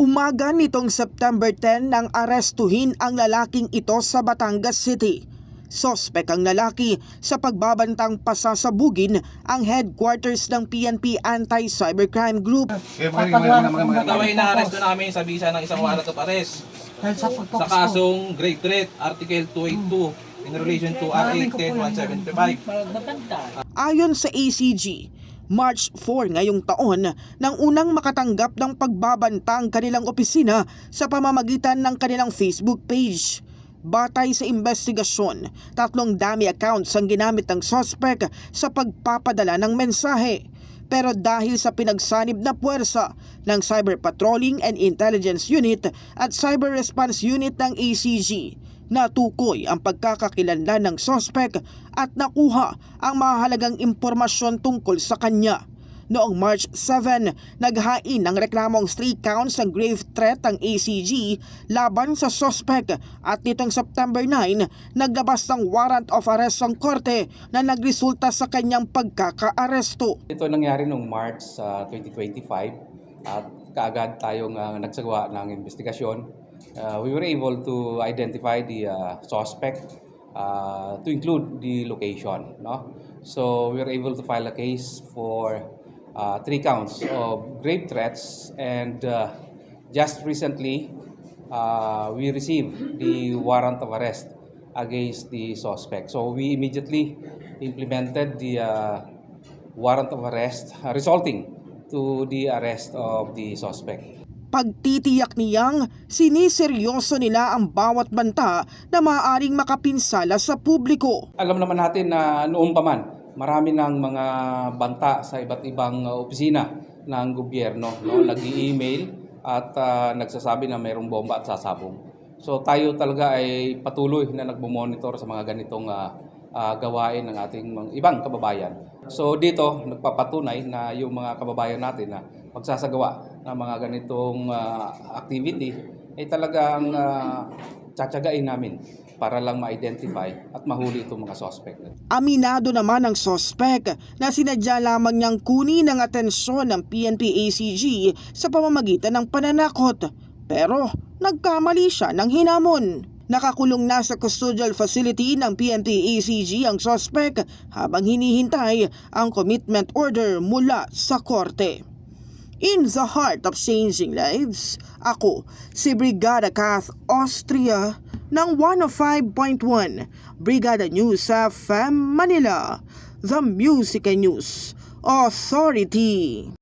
Umaga nitong September 10 nang arestuhin ang lalaking ito sa Batangas City. Sospek ang lalaki sa pagbabantang pasasabugin ang headquarters ng PNP Anti-Cybercrime Group. Eh, mga mga mga mga Ito ay inaaresto namin sa bisa ng isang warrant of arrest sa kasong grave threat, Article 282 in relation to RA 10175. Ayon sa ACG, March 4 ngayong taon nang unang makatanggap ng pagbabanta ang kanilang opisina sa pamamagitan ng kanilang Facebook page. Batay sa investigasyon, tatlong dami accounts ang ginamit ng sospek sa pagpapadala ng mensahe. Pero dahil sa pinagsanib na puwersa ng Cyber Patrolling and Intelligence Unit at Cyber Response Unit ng ACG, natukoy ang pagkakakilanlan ng sospek at nakuha ang mahalagang impormasyon tungkol sa kanya. Noong March 7, naghain ng reklamong 3 counts ng grave threat ang ACG laban sa sospek at nitong September 9, naglabas ng warrant of arrest ang korte na nagresulta sa kanyang pagkakaaresto. Ito nangyari noong March uh, 2025 at kaagad tayong uh, nagsagawa ng investigasyon. Uh, we were able to identify the uh, suspect uh, to include the location. No? So we were able to file a case for uh, three counts of grave threats and uh, just recently uh, we received the warrant of arrest against the suspect. So we immediately implemented the uh, warrant of arrest uh, resulting to the arrest of the suspect. Pagtitiyak niyang siniseryoso nila ang bawat banta na maaaring makapinsala sa publiko. Alam naman natin na noon pa man, marami ng mga banta sa iba't ibang uh, opisina ng gobyerno. No? Nag-i-email at uh, nagsasabi na mayroong bomba at sasabog. So tayo talaga ay patuloy na nagbo-monitor sa mga ganitong uh, uh, gawain ng ating mga ibang kababayan. So dito nagpapatunay na yung mga kababayan natin na pagsasagawa ng mga ganitong uh, activity ay talagang uh, tsatsagain namin para lang ma-identify at mahuli itong mga suspect. Aminado naman ang sospek na sinadya lamang niyang kunin ang atensyon ng PNP ACG sa pamamagitan ng pananakot. Pero nagkamali siya ng hinamon. Nakakulong na sa custodial facility ng PNP ACG ang sospek habang hinihintay ang commitment order mula sa korte. In the heart of changing lives, ako si Brigada Kath Austria ng 105.1 Brigada News FM Manila, the Music and News Authority.